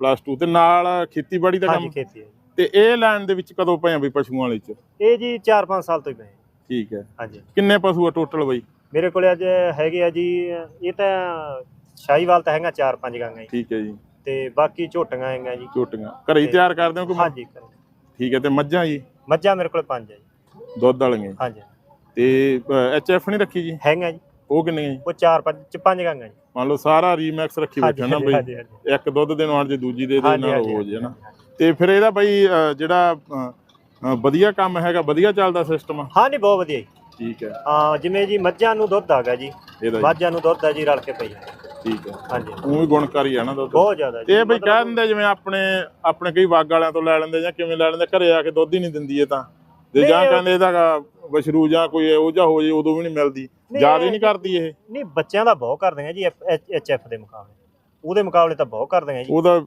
Plus 2 ਤੇ ਨਾਲ ਖੇਤੀਬਾੜੀ ਦਾ ਹਾਂਜੀ ਕੰਮ? ਖੇਤੀ ਹੈ ਜੀ। ਤੇ ਇਹ ਲਾਈਨ ਦੇ ਵਿੱਚ ਕਦੋਂ ਪਏ ਆ ਬਈ ਪਸ਼ੂਆਂ ਵਾਲੇ ਚ? ਇਹ ਜੀ 4-5 ਸਾਲ ਤੋਂ ਹੀ ਪਏ ਠੀਕ ਹੈ। ਹਾਂਜੀ। ਕਿੰਨੇ ਪਸ਼ੂ ਆ ਟੋਟਲ ਬਈ? ਮੇਰੇ ਕੋਲੇ ਅੱਜ ਹੈਗੇ ਆ ਜੀ ਇਹ ਤਾਂ ਸ਼ਾਹੀਵਾਲ ਤਾਂ ਹੈਗਾ 4-5 ਗਾਂਗਾ ਜੀ। ਠੀਕ ਹੈ ਜੀ। ਤੇ ਬਾਕੀ ਝੋਟੀਆਂ ਹੈਗੀਆਂ ਜੀ। ਝੋਟੀਆਂ। ਘਰੇ ਹੀ ਤਿਆਰ ਕਰਦੇ ਹੋ ਕਿ ਹਾਂਜੀ ਠੀਕ ਹੈ ਤੇ ਮੱਝਾਂ ਜੀ? ਮੱਝਾਂ ਮੇਰੇ ਕੋਲੇ 5 ਹੈ ਜੀ। ਦੁੱਧ ਵਾਲੀਆਂ ਹਾਂਜੀ। ਤੇ ਐਚ ਐਫ ਨਹੀਂ ਰੱਖੀ ਜੀ? ਹੈਗਾ ਜੀ। ਉਹ ਕਿੰਨੀਆਂ ਜੀ? ਉਹ 4-5 ਚ 5 ਗਾਂਗਾ ਜੀ। ਮੰਨ ਲਓ ਸਾਰਾ ਰੀਮੈਕਸ ਰੱਖੀ ਬੈਠਾ ਨਾ ਬਈ। ਹਾਂਜੀ ਹਾਂਜੀ। ਇੱਕ ਦੁੱਧ ਦੇ ਨਾਲ ਜੇ ਦੂਜੀ ਦੇ ਦੇ ਹਾਂਜੀ, ਨਾਲ ਹਾਂਜੀ, ਹੋ ਜੇ ਨਾ। ਤੇ ਫਿਰ ਇਹਦਾ ਬਈ ਅ, ਜਿਹੜਾ ਅ, ਅ, ਵਧੀਆ ਕੰਮ ਹੈਗਾ ਵਧੀਆ ਚੱਲਦਾ ਸਿਸਟਮ ਹਾਂ ਨਹੀਂ ਬਹੁਤ ਵਧੀਆ ਜੀ। ਠੀਕ ਹੈ। ਹਾਂ ਜਿਵੇਂ ਜੀ ਮੱਝਾਂ ਨੂੰ ਦੁੱਧ ਆਗਾ ਜੀ। ਇਹਦਾ ਜੀ, ਮੱਝਾਂ ਨੂੰ ਦੁੱਧ ਆ ਜੀ ਰਲ ਕੇ ਪਈ। ਹੈ। ਠੀਕ ਹੈ। ਹਾਂਜੀ। ਉਹ ਵੀ ਗੁਣਕਾਰੀ ਆ ਨਾ ਦੁੱਧ। ਬਹੁਤ ਜ਼ਿਆਦਾ ਤੇ ਇਹ ਬਈ ਕਹਿ ਦਿੰਦੇ ਜਿਵੇਂ ਆਪਣੇ ਆਪਣੇ ਕਈ ਵਾਗ ਵਾਲਿਆਂ ਤੋਂ ਲੈ ਲੈਂਦੇ ਜਾਂ ਕਿਵੇਂ ਲੈ ਲੈਂਦੇ ਘਰੇ ਆ ਕੇ ਦੁੱਧ ਹੀ ਨਹੀਂ ਦਿੰਦੀ ਇਹ ਤਾਂ। ਤੇ ਜਾਂ ਨਹੀਂ, ਉਹ- ਕਹਿੰਦੇ ਇਹਦਾ ਬਸ਼ਰੂ ਜਾਂ ਕੋਈ ਉਹ ਜਾਂ ਹੋ ਜੇ ਉਦੋਂ ਵੀ ਨਹੀਂ ਮਿਲਦੀ। ਨਹੀਂ, ਜ਼ਿਆਦਾ ਇਹ- ਨਹੀਂ ਕਰਦੀ ਇਹ। ਨਹੀਂ ਬੱਚਿਆਂ ਦਾ ਬਹੁਤ ਕਰਦੇ ਆ ਜੀ ਐਚ ਐਫ ਦੇ ਮੁਕਾਬਲੇ। ਉਹਦੇ ਮੁਕਾਬਲੇ ਤਾਂ ਬਹੁਤ ਕਰਦੇ ਆ ਜੀ। ਉਹਦਾ